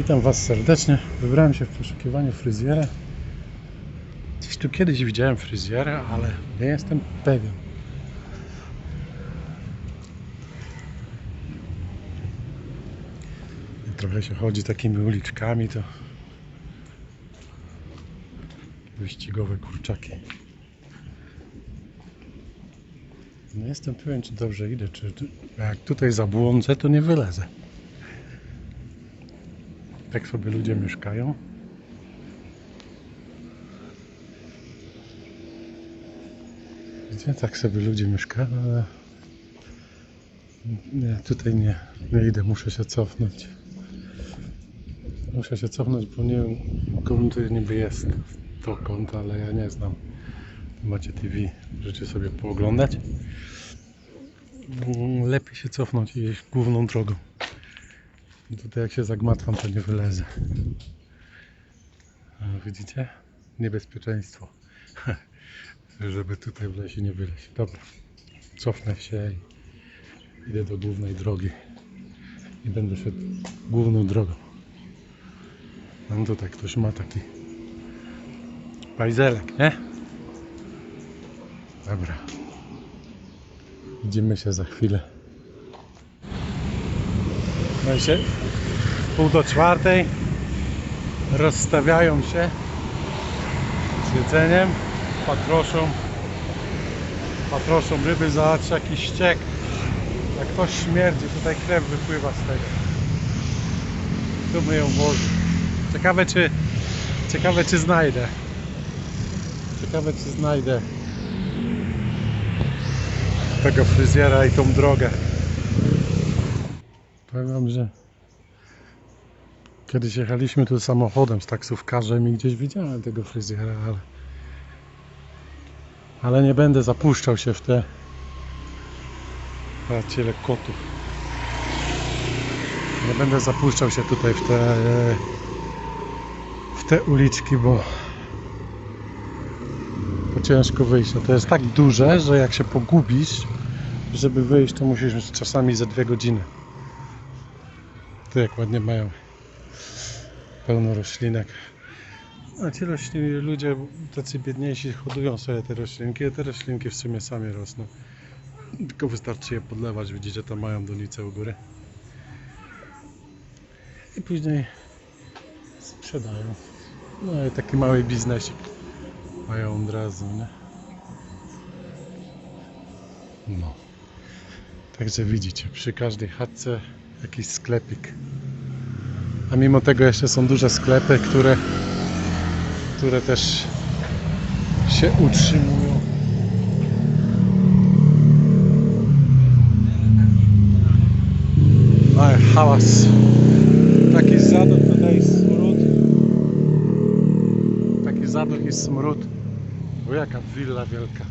Witam Was serdecznie. Wybrałem się w poszukiwaniu fryzjera. Gdzieś tu kiedyś widziałem fryzjera, ale nie jestem pewien. Trochę się chodzi takimi uliczkami, to wyścigowe kurczaki. Nie jestem pewien, czy dobrze idę, czy czy- jak tutaj zabłądzę, to nie wylezę. Tak sobie ludzie mieszkają. Gdzie tak sobie ludzie mieszkają, ale nie, tutaj nie, nie idę, muszę się cofnąć. Muszę się cofnąć, bo nie wiem, komu to niby jest konto, ale ja nie znam. Macie TV, możecie sobie pooglądać. Lepiej się cofnąć i iść główną drogą. Tutaj jak się zagmatwam, to nie wylezę. Widzicie? Niebezpieczeństwo. Żeby tutaj w lesie nie wyleźć. Dobra. Cofnę się i idę do głównej drogi. I będę szedł główną drogą. No tutaj ktoś ma taki pajzelek, nie? Dobra. Widzimy się za chwilę. I się pół do czwartej rozstawiają się z jedzeniem, patroszą, patroszą ryby, zobacz jaki ściek, jak to śmierdzi, tutaj krew wypływa z tego. Tu my ją włoży. Ciekawe czy, ciekawe czy znajdę. Ciekawe czy znajdę tego fryzjera i tą drogę. Powiem wam, że kiedyś jechaliśmy tu samochodem z taksówkarzem i gdzieś widziałem tego fryzjera, ale ale nie będę zapuszczał się w te Patrzcie ile kotów. Nie będę zapuszczał się tutaj w te w te uliczki, bo bo ciężko wyjść. No to jest tak duże, że jak się pogubisz, żeby wyjść, to musisz czasami ze dwie godziny. Tu jak ładnie mają pełno roślinek. A ci rośliny, ludzie tacy biedniejsi hodują sobie te roślinki, a te roślinki w sumie same rosną. Tylko wystarczy je podlewać, widzicie, tam mają donicę u góry. I później sprzedają. No i taki mały biznesik mają od razu, nie? No. Także widzicie, przy każdej chatce jakiś sklepik. A mimo tego jeszcze są duże sklepy, które, które też się utrzymują. Ale hałas. Taki zaduch tutaj i smród. Taki zaduch i smród. O jaka willa wielka.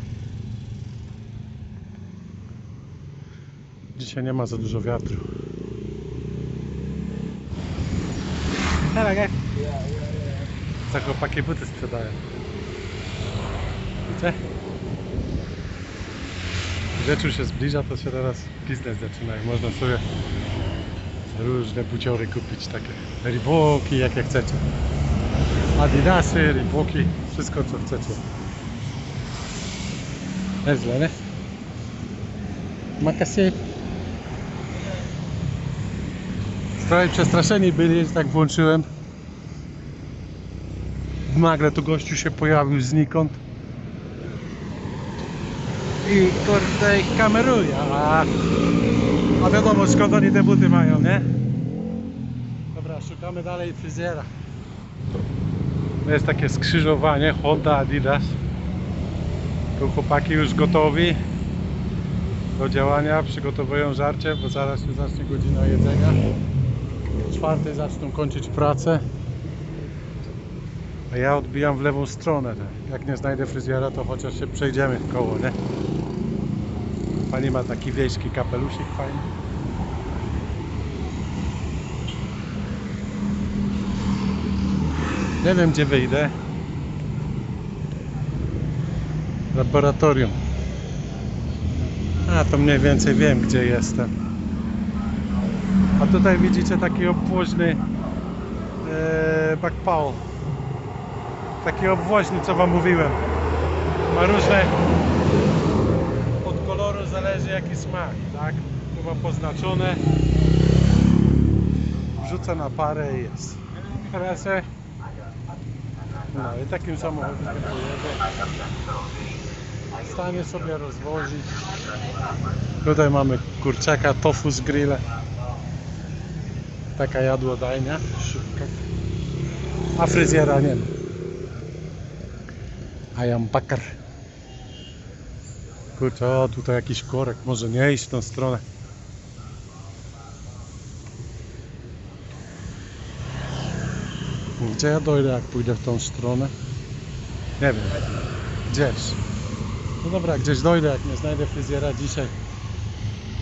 Dzisiaj nie ma za dużo wiatru. Hello guys. Co chłopaki buty sprzedają. Widzicie? Wieczór się zbliża, to się teraz biznes zaczyna i można sobie różne buciory kupić, takie Reeboki, jakie chcecie. Adidasy, Reeboki, wszystko co chcecie. Jest źle, nie? Makasy. Trochę przestraszeni byli, że tak włączyłem. Nagle tu gościu się pojawił znikąd. I kurde ich kameruje, a, a wiadomo skąd oni te buty mają, nie? Dobra, szukamy dalej fryzjera. To jest takie skrzyżowanie Honda Adidas. Tu chłopaki już gotowi do działania, przygotowują żarcie, bo zaraz się zacznie godzina jedzenia. Czwartej zaczną kończyć pracę. A ja odbijam w lewą stronę. Jak nie znajdę fryzjera, to chociaż się przejdziemy w koło, nie? Pani ma taki wiejski kapelusik fajny. Nie wiem gdzie wyjdę. Laboratorium. A to mniej więcej wiem gdzie jestem. A tutaj widzicie taki obwoźny Eee, Backpao. Taki obwoźny, co wam mówiłem. Ma różne... Od koloru zależy jaki smak, tak? Tu mam poznaczone. Wrzucę na parę i jest. Krasę. No i takim samochodem pojedę. Stanie sobie rozwozić. Tutaj mamy kurczaka, tofu z grilla. Taka jadłodajnia. Szybka. A fryzjera nie ma. A jam bakar. Kurczę, o tutaj jakiś korek. Może nie iść w tą stronę. Gdzie ja dojdę, jak pójdę w tą stronę? Nie wiem. Gdzieś. No dobra, gdzieś dojdę, jak nie znajdę fryzjera dzisiaj.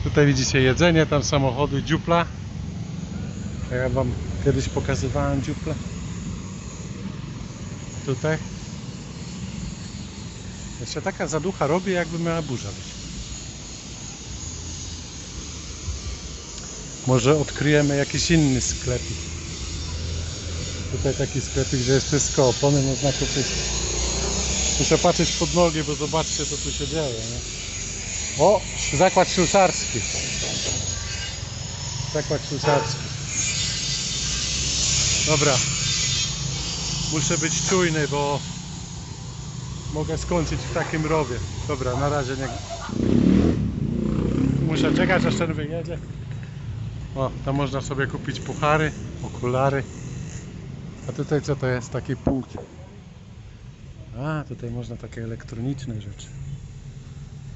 Tutaj widzicie jedzenie, tam samochody, dziupla. Ja wam kiedyś pokazywałem dziuplę. Tutaj. Jeszcze taka zaducha robi, jakby miała burza być. Może odkryjemy jakiś inny sklepik. Tutaj taki sklepik, że jest wszystko opony, można kupić. Muszę patrzeć pod nogi, bo zobaczcie co tu się dzieje. Nie? O, zakład szwajcarski. Zakład szwajcarski. Dobra. Muszę być czujny, bo mogę skończyć w takim rowie. Dobra, na razie nie. Muszę czekać aż ten wyjedzie. O, tam można sobie kupić puchary, okulary. A tutaj co to jest? Taki punkt. A, tutaj można takie elektroniczne rzeczy.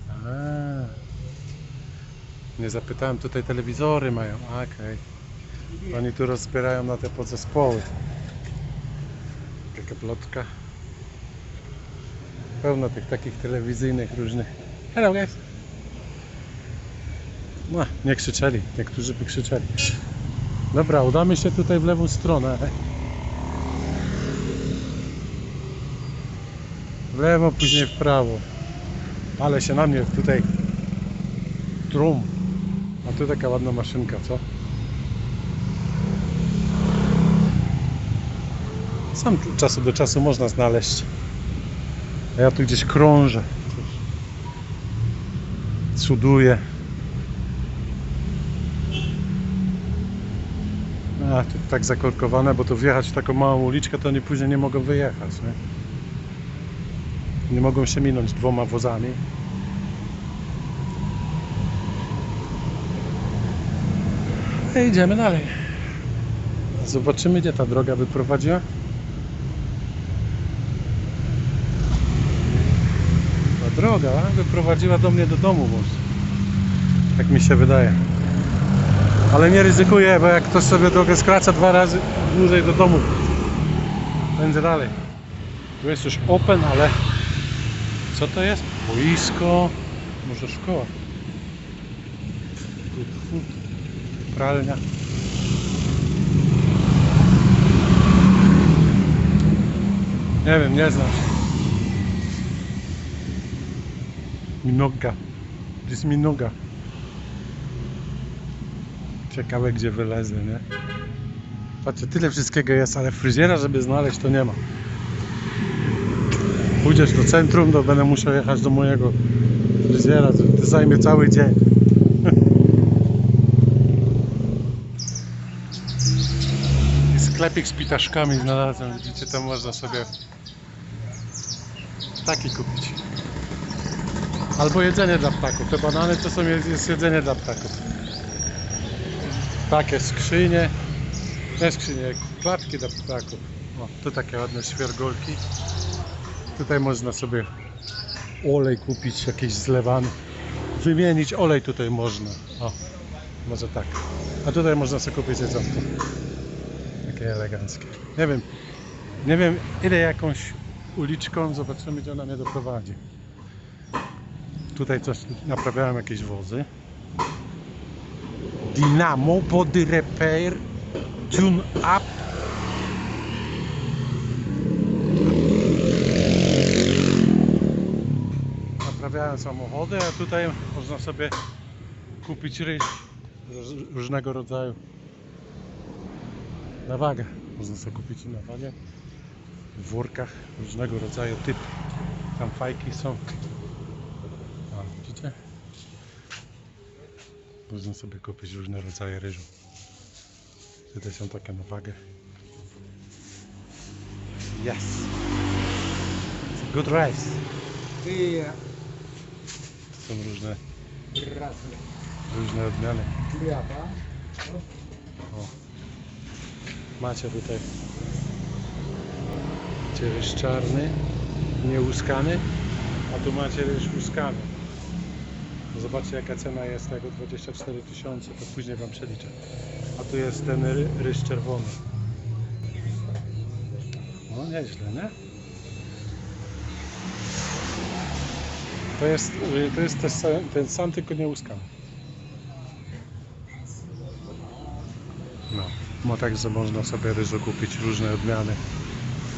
A. Nie zapytałem, tutaj telewizory mają. Okej. Oni tu rozbierają na te podzespoły. Taka plotka. Pełno tych takich telewizyjnych różnych. Hello guys. No, nie krzyczeli. Niektórzy by krzyczeli. Dobra, udamy się tutaj w lewą stronę. W lewo, później w prawo. Ale się na mnie tutaj trum. A tu taka ładna maszynka, co? Sam tu czasu do czasu można znaleźć. A ja tu gdzieś krążę. Cuduję. A, tu tak zakorkowane, bo tu wjechać w taką małą uliczkę, to oni później nie mogą wyjechać, nie? Nie mogą się minąć dwoma wozami. I idziemy dalej. Zobaczymy, gdzie ta droga wyprowadziła. Droga wyprowadziła do mnie do domu może. Tak mi się wydaje. Ale nie ryzykuję, bo jak ktoś sobie drogę skraca dwa razy dłużej do domu, będzie dalej. Tu jest już open, ale co to jest? Boisko, może szkoła. Pralnia. Nie wiem, nie znam się. Minoga. To jest minoga. Ciekawe gdzie wylezę, nie? Patrzcie, tyle wszystkiego jest, ale fryzjera żeby znaleźć to nie ma. Pójdziesz do centrum, to będę musiał jechać do mojego fryzjera, to zajmie cały dzień. I sklepik z pitaszkami znalazłem, widzicie, tam można sobie taki kupić. Albo jedzenie dla ptaków. Te banany to są jest, jedzenie dla ptaków. Takie skrzynie. Nie skrzynie, klatki dla ptaków. O, tu takie ładne świergolki. Tutaj można sobie olej kupić, jakiś zlewany. Wymienić olej tutaj można. O, może tak. A tutaj można sobie kupić jedzonko. Takie eleganckie. Nie wiem, nie wiem ile jakąś uliczką, zobaczymy gdzie ona mnie doprowadzi. Tutaj coś naprawiałem jakieś wozy. Dynamo Body Repair Tune Up Naprawiałem samochody, a tutaj można sobie kupić ryż róż- różnego rodzaju na wagę. Można sobie kupić na wanie. W workach różnego rodzaju typ. Tam fajki są. A, widzicie? Można sobie kupić różne rodzaje ryżu. Tutaj są takie na wagę. Yes! It's good rice. I To są różne, różne odmiany. O. Macie tutaj macie ryż czarny, nieuskany, a tu macie ryż łuskany. Zobaczcie jaka cena jest tego 24 tysiące, to później wam przeliczę. A tu jest ten ry, ryż czerwony. No nieźle, nie? To jest, y, to jest ten sam, ten sam tylko nieuskany. No, no także można sobie ryżu kupić różne odmiany,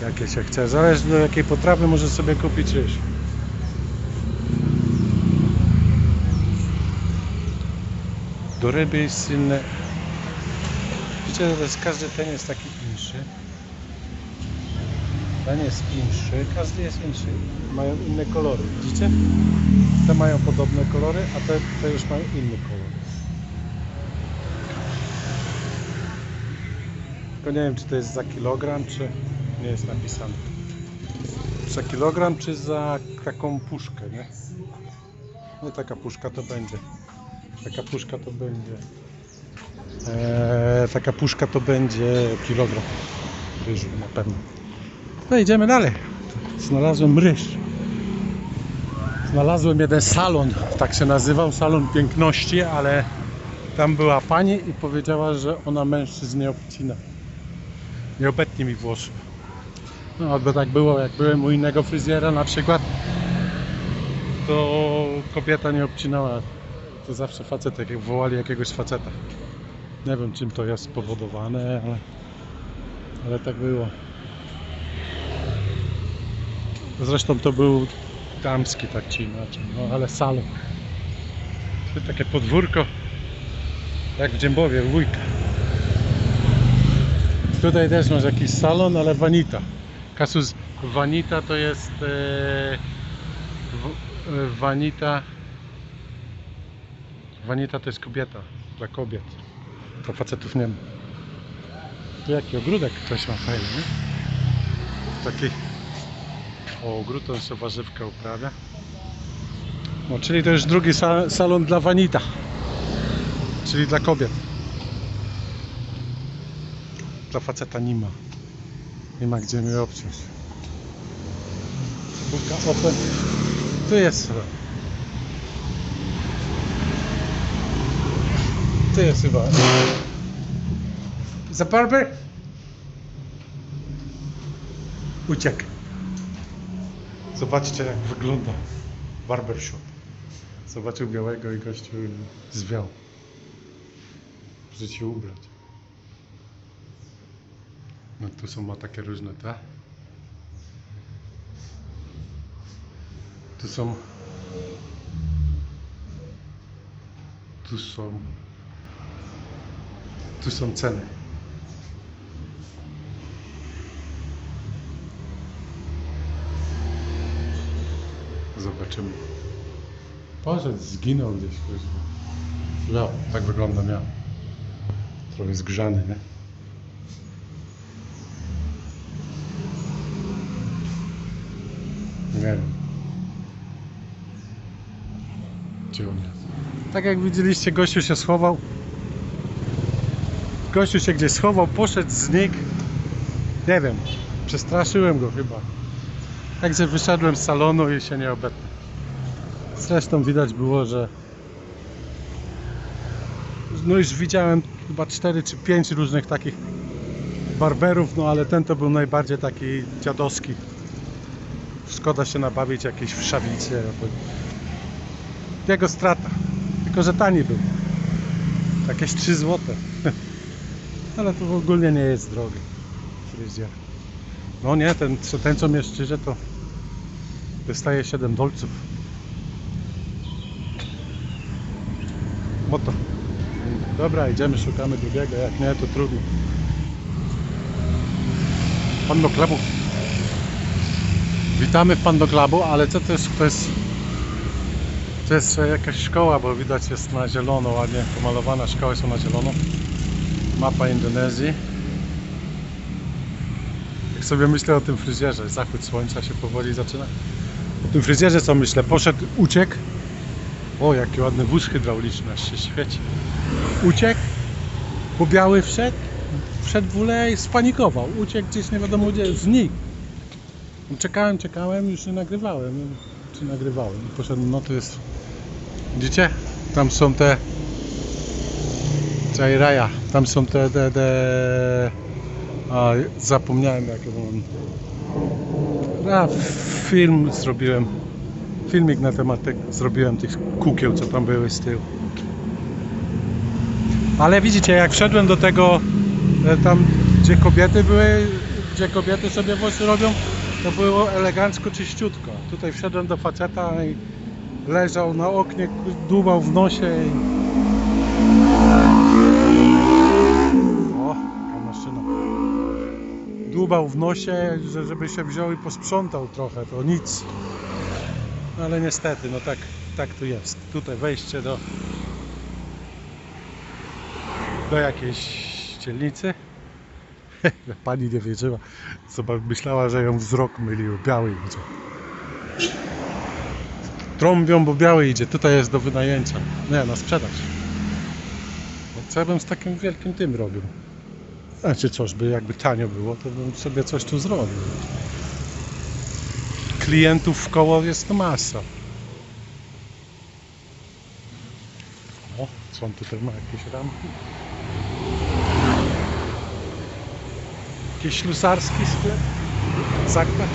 jakie się chce. Zależy do jakiej potrawy może sobie kupić ryż. Do ryby jest inne. Widzicie, jest, każdy ten jest taki inszy. Ten jest inszy, każdy jest inszy. Mają inne kolory, widzicie? Te mają podobne kolory, a te, te już mają inny kolor. Tylko nie wiem, czy to jest za kilogram, czy nie jest napisane. Za kilogram, czy za taką puszkę, nie? No taka puszka to będzie. Taka puszka to będzie. Eee, taka puszka to będzie kilogram ryżu na pewno. No idziemy dalej. Znalazłem ryż. Znalazłem jeden salon, tak się nazywał, salon piękności, ale tam była pani i powiedziała, że ona mężczyzn nie obcina. Nie obetnie mi włosów. No, bo tak było, jak byłem u innego fryzjera na przykład, to kobieta nie obcinała. To zawsze facet, jak wołali jakiegoś faceta. Nie wiem, czym to jest spowodowane, ale, ale tak było. Zresztą to był damski, tak czy inaczej, no ale salon. To takie podwórko, jak w Dziębowie, wujka. Tutaj też masz jakiś salon, ale Vanita. Kasus Vanita to jest e, w, e, Vanita Vanita to jest kobieta, dla kobiet. To facetów nie ma. Jaki ogródek ktoś ma fajny, nie? Taki o ogród, on sobie warzywkę uprawia. No, czyli to już drugi sa salon dla Vanita. Czyli dla kobiet. Dla faceta nie ma. Nie ma gdzie mnie obciąć. Buka open. Tu jest. Tu jest chyba. Za barber? Uciekł. Zobaczcie jak wygląda barbershop. Zobaczył białego i gościu zwiał. Że się ubrać. No tu są ma takie różne te. Tu są. Tu są. Tu są ceny. Zobaczymy. Poszedł, zginął gdzieś. kuźwa. No, tak wygląda miał. Trochę zgrzany, nie? Nie wiem. Gdzie on jest? Tak jak widzieliście, gościu się schował. Gościu się gdzieś schował, poszedł, znikł. Nie wiem, przestraszyłem go chyba. Także wyszedłem z salonu i się nie obetnę. Zresztą widać było, że no już widziałem chyba 4 czy 5 różnych takich barberów, no ale ten to był najbardziej taki dziadowski. Szkoda się nabawić jakieś w szabicie. Jego strata. Tylko, że tani był. Jakieś 3 złote. Ale to ogólnie nie jest drogi. Fryzjer. No nie, ten, ten co mnie szczyże to wystaje 7 dolców. Moto. Dobra, idziemy, szukamy drugiego. Jak nie, to trudno. Pando Clubu. Witamy w Pando Clubu, ale co to jest? To jest, to jest jakaś szkoła, bo widać jest na zielono, ładnie pomalowana. Szkoły są na zielono. Mapa Indonezji. Jak sobie myślę o tym fryzjerze, zachód słońca się powoli zaczyna. O tym fryzjerze co myślę? Poszedł, uciekł. O, jaki ładny wóz hydrauliczny, aż się świeci. Uciekł, po biały wszedł, wszedł w ule i spanikował. Uciekł gdzieś nie wiadomo gdzie, znikł. Czekałem, czekałem, już nie nagrywałem. Czy nagrywałem? Poszedłem, no to jest... Widzicie? Tam są te... Jairaja. Tam są te... te, te... A, zapomniałem mam... A, film zrobiłem. Filmik na temat tych, zrobiłem tych kukieł, co tam były z tyłu. Ale widzicie, jak wszedłem do tego, e, tam gdzie kobiety były, gdzie kobiety sobie włosy robią, to było elegancko, czyściutko. Tutaj wszedłem do faceta i leżał na oknie, dłubał w nosie i... Dłubał w nosie, że- żeby się wziął i posprzątał trochę, to nic. No ale niestety, no tak, tak tu jest. Tutaj wejście do do jakiejś dzielnicy. Pani nie wierzyła. Zobacz, myślała, że ją wzrok mylił. Biały idzie. Trąbią, bo biały idzie. Tutaj jest do wynajęcia. Nie, na sprzedaż. No, Co ja bym z takim wielkim tym robił? Znaczy coś, by jakby tanio było, to bym sobie coś tu zrobił. Klientów w koło jest masa. O, on tutaj ma? Jakieś ramki? Jakiś ślusarski sklep? Zakład?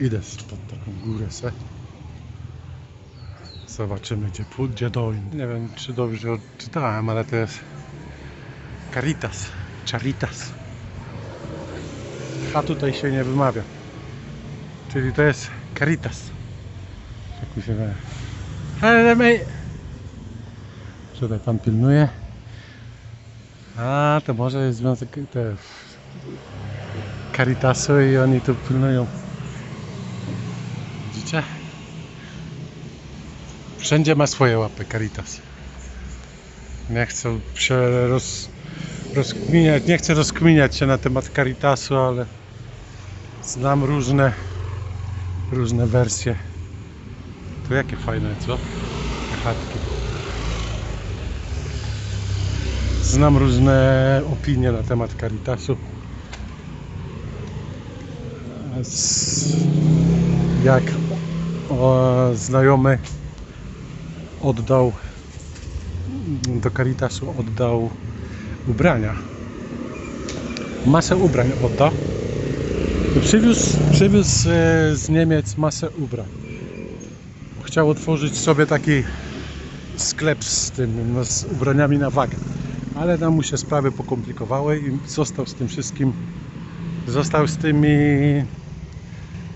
Idę pod taką górę se. Zobaczymy gdzie, gdzie dojdę. Nie wiem czy dobrze odczytałem, ale to jest Caritas. Charitas. A tutaj się nie wymawia. Czyli to jest Caritas. Tak mi się wydaje. Ale my... Tutaj pan pilnuje. A, to może jest związek te Caritasu i oni tu pilnują. Widzicie? Wszędzie ma swoje łapy Caritas. Nie chcę się roz, rozkminiać, nie chcę rozkminiać się na temat Caritasu, ale znam różne różne wersje. To jakie fajne, co? Chatki. Znam różne opinie na temat Caritasu. Jak o, znajomy oddał do Caritasu oddał ubrania. Masę ubrań oddał. Przywiózł, przywiózł e, z Niemiec masę ubrań. Chciał otworzyć sobie taki sklep z tym, no, z ubraniami na wagę. Ale tam mu się sprawy pokomplikowały i został z tym wszystkim, został z tymi,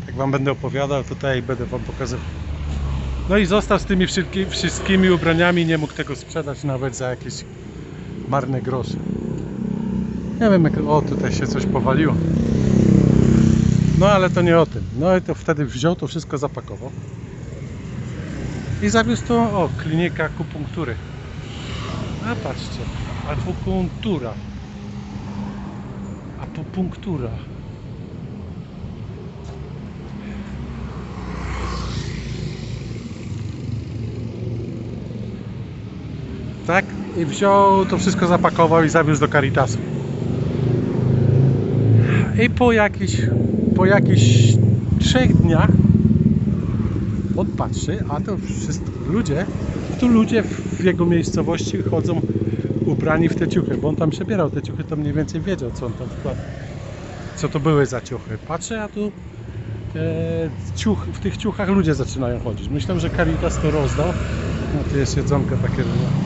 jak wam będę opowiadał, tutaj będę wam pokazywał. No i został z tymi wszystki, wszystkimi ubraniami, nie mógł tego sprzedać nawet za jakieś marne grosze. Nie wiem, jak, o tutaj się coś powaliło. No ale to nie o tym. No i to wtedy wziął to wszystko, zapakował. I zawiózł to, o, klinika akupunktury. A patrzcie, akupunktura. Akupunktura. Tak? I wziął to wszystko, zapakował i zawiózł do Caritasu. I po jakichś, po jakichś trzech dniach on patrzy, a to ludzie, tu ludzie w jego miejscowości chodzą ubrani w te ciuchy, bo on tam przebierał te ciuchy, to mniej więcej wiedział, co on tam wkłada. Co to były za ciuchy. Patrzę, a tu e, ciuch, w tych ciuchach ludzie zaczynają chodzić. Myślę, że Caritas to rozdał. No tu jest jedzonko takie różne.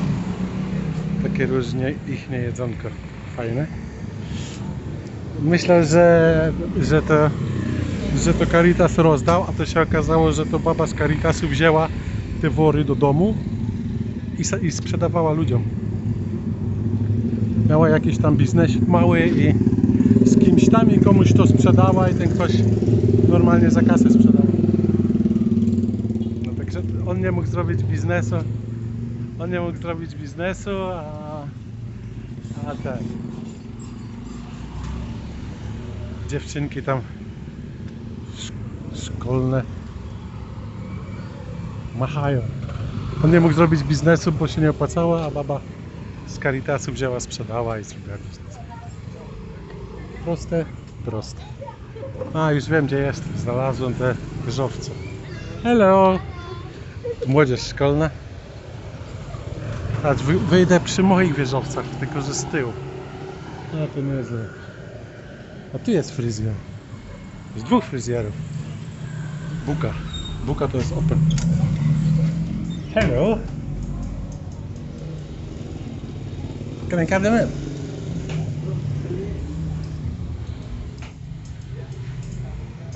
Takie różnie ich nie jedzonko. Fajne. Myślę, że, że to że to Caritas rozdał, a to się okazało, że to baba z Caritasu wzięła te wory do domu i, i sprzedawała ludziom. miała jakiś tam biznesik mały i z kimś tam i komuś to sprzedała i ten ktoś normalnie za kasę sprzedał. No także on nie mógł zrobić biznesu. On nie mógł zrobić biznesu, a, a. Dziewczynki tam sz- szkolne machają. On nie mógł zrobić biznesu, bo się nie opłacało, a baba z Caritasu wzięła, sprzedała i zrobiła biznes. Proste, proste. A, już wiem gdzie jest. Znalazłem te wieżowce. Hello! Młodzież szkolna. A wy- wyjdę przy moich wieżowcach, tylko że z tyłu. A to niezłe. A tu jest fryzjer. Jest dwóch fryzjerów. Buka. Buka to jest open. Hello. Can I come them in?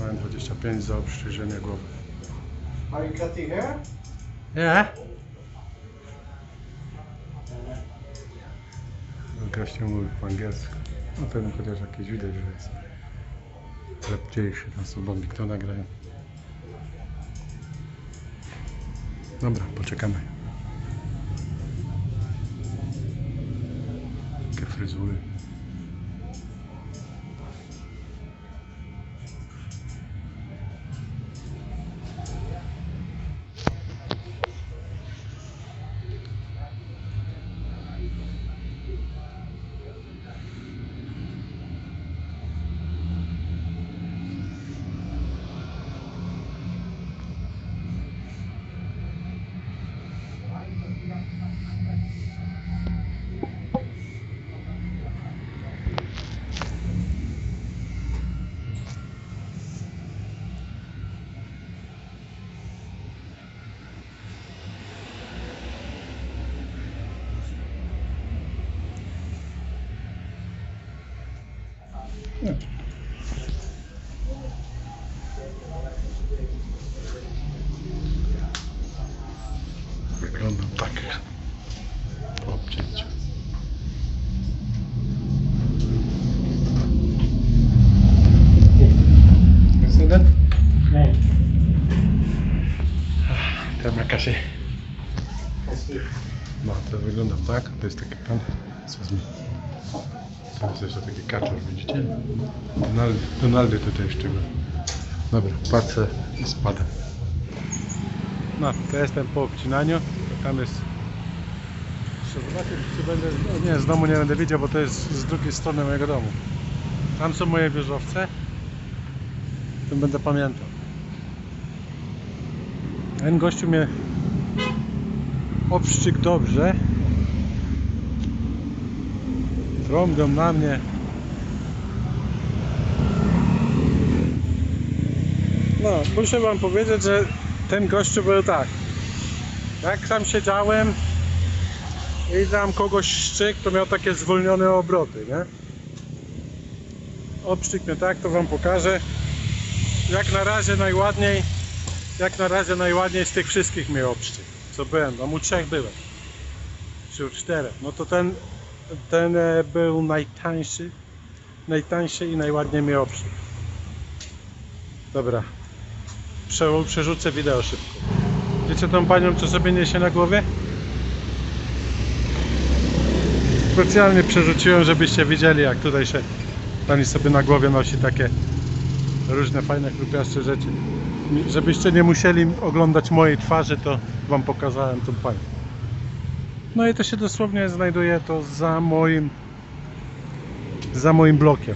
Mam 25 za obszczyżenie głowy. Are you cutting hair? Nie? Gościu mówi po angielsku. No pewnie chociaż jakieś widać, że jest lepciejszy na sobownik to nagrają. Dobra, poczekamy. Jakie fryzury. Wyglądam tak po obcięciu. Jest jeden? Nee. Ten jakaś. No, to wygląda tak. To jest taki pan. Co z nim? To jest jeszcze taki kaczor? Donaldy, Donaldy tutaj jeszcze był. Dobra, patrzę i spadam. No, to jestem po obcinaniu. Tam jest. Zobaczę, czy będę. No nie, z domu nie będę widział, bo to jest z drugiej strony mojego domu. Tam są moje wieżowce. Tym będę pamiętał. Ten gościu mnie obszczyk dobrze. Trąbią na mnie. No, muszę wam powiedzieć, że ten gościu był tak. Jak tam siedziałem i tam kogoś szczyk, to miał takie zwolnione obroty, nie? Obszczyk mnie tak, to wam pokażę. Jak na razie najładniej, jak na razie najładniej z tych wszystkich mnie obszczyk, co byłem. Tam u trzech byłem. Czy u czterech. No to ten, ten e, był najtańszy, najtańszy i najładniej mnie obszczyk. Dobra. Prze, przerzucę wideo szybko. Wiecie tą panią, co sobie niesie na głowie? Specjalnie przerzuciłem, żebyście widzieli, jak tutaj się pani sobie na głowie nosi takie różne fajne chrupiaste rzeczy. Żebyście nie musieli oglądać mojej twarzy, to wam pokazałem tą panią. No i to się dosłownie znajduje to za moim za moim blokiem.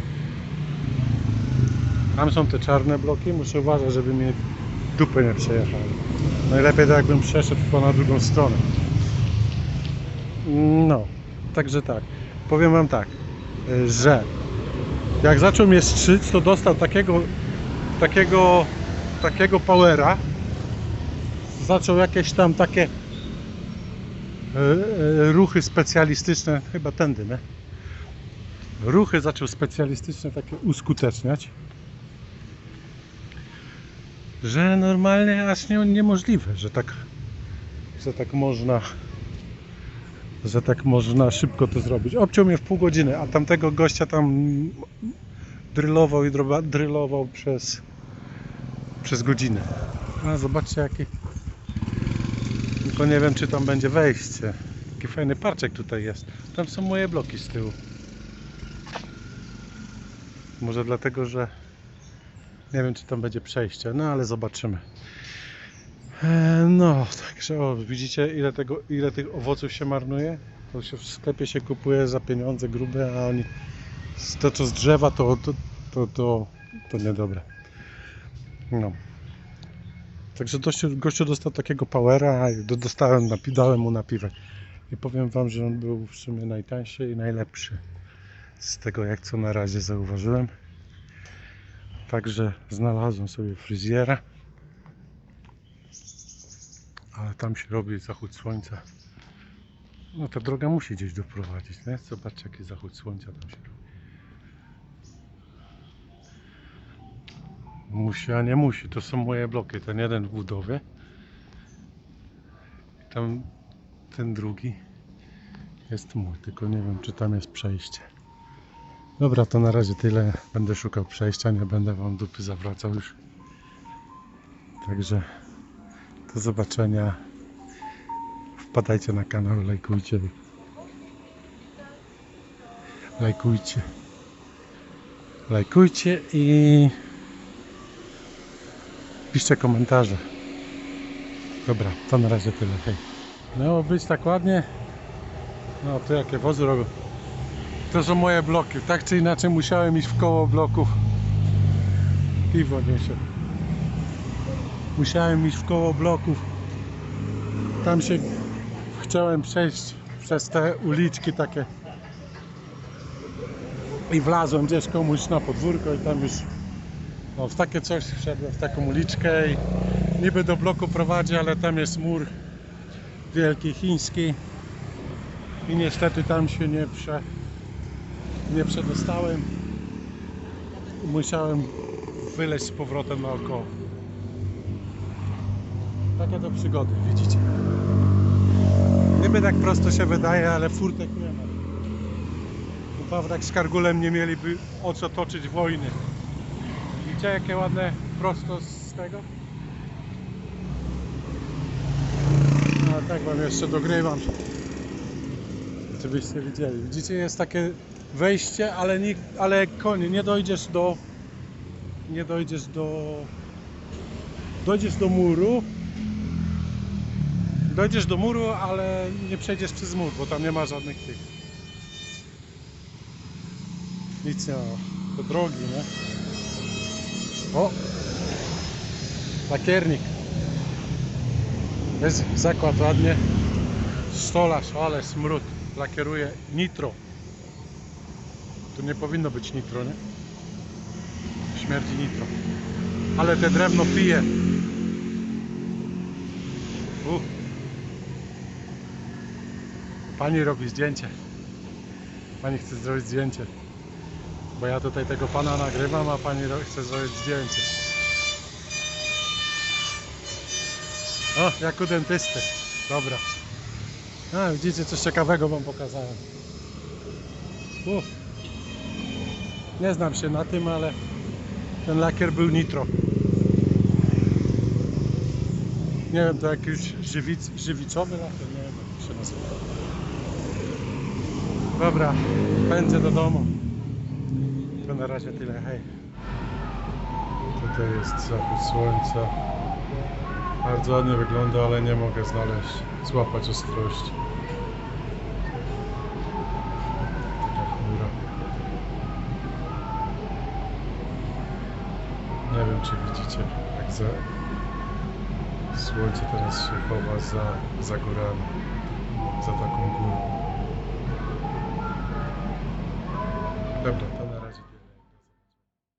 Tam są te czarne bloki, muszę uważać, żeby mi dupy nie przejechały. Najlepiej tak jakbym przeszedł tylko na drugą stronę. No, także tak. Powiem wam tak, y, że jak zaczął mnie strzyc, to dostał takiego takiego takiego powera. Zaczął jakieś tam takie e, e, ruchy specjalistyczne, chyba tędy, nie? Ruchy zaczął specjalistyczne takie uskuteczniać. Że normalnie aż nie, niemożliwe, że tak, że tak można że tak można szybko to zrobić. Obciął mnie w pół godziny, a tamtego gościa tam drylował i droba- drylował przez, przez godzinę. A zobaczcie jaki. Tylko nie wiem czy tam będzie wejście. Jaki fajny parczek tutaj jest. Tam są moje bloki z tyłu. Może dlatego, że nie wiem czy tam będzie przejście, no ale zobaczymy. E, No, także o, widzicie ile, tego, ile tych owoców się marnuje? To się w sklepie się kupuje za pieniądze grube, a oni to co z drzewa to, to, to, to, to niedobre. No. Także gościu, gościu dostał takiego powera, do- dostałem, dałem mu napiwek. I powiem wam, że on był w sumie najtańszy i najlepszy z tego jak co na razie zauważyłem. Także znalazłem sobie fryzjera. Ale tam się robi zachód słońca. No ta droga musi gdzieś doprowadzić, nie? Zobaczcie jaki zachód słońca tam się robi. Musi, a nie musi. To są moje bloki. Ten jeden w budowie. I tam ten drugi jest mój. Tylko nie wiem czy tam jest przejście. Dobra, to na razie tyle. Będę szukał przejścia, nie będę wam dupy zawracał już. Także do zobaczenia. Wpadajcie na kanał, lajkujcie. Lajkujcie. Lajkujcie i piszcie komentarze. Dobra, to na razie tyle. Hej. Miało być tak ładnie. No to jakie wozy robią. To są moje bloki. Tak czy inaczej musiałem iść w koło bloków. Piwo niesie. Musiałem iść w koło bloków. Tam się chciałem przejść przez te uliczki takie. I wlazłem gdzieś komuś na podwórko i tam już no, w takie coś wszedłem w taką uliczkę i niby do bloku prowadzi, ale tam jest mur wielki chiński i niestety tam się nie prze nie przedostałem musiałem wyleźć z powrotem naokoło. Takie to przygody, widzicie. Niby tak prosto się wydaje, ale furtek nie ma. Bo Pawlak z Kargulem nie mieliby o co toczyć wojny. Widzicie jakie ładne prosto z tego? A tak wam jeszcze dogrywam. Żebyście widzieli. Widzicie jest takie wejście, ale, nie, ale konie, nie dojdziesz do nie dojdziesz do dojdziesz do muru. Dojdziesz do muru, ale nie przejdziesz przez mur, bo tam nie ma żadnych tych nic nie ma. To drogi, nie? o! Lakiernik. Jest zakład ładnie. Stolarz, ale smród. Lakieruje nitro tu nie powinno być nitro, nie? Śmierdzi nitro. Ale te drewno pije. U. Pani robi zdjęcie. Pani chce zrobić zdjęcie. Bo ja tutaj tego pana nagrywam, a pani chce zrobić zdjęcie. O, jak u dentysty. Dobra. A, widzicie, coś ciekawego wam pokazałem. U. Nie znam się na tym, ale ten lakier był nitro. Nie wiem, to jakiś żywic, żywicowy lakier, nie wiem jak się nazywa. Dobra, pędzę do domu. To na razie tyle, hej. Tutaj jest zachód słońca. Bardzo ładnie wygląda, ale nie mogę znaleźć, złapać ostrości. Taka chmura. Nie wiem czy widzicie za... słońce teraz się chowa za, za górami, za taką górą. Dobra,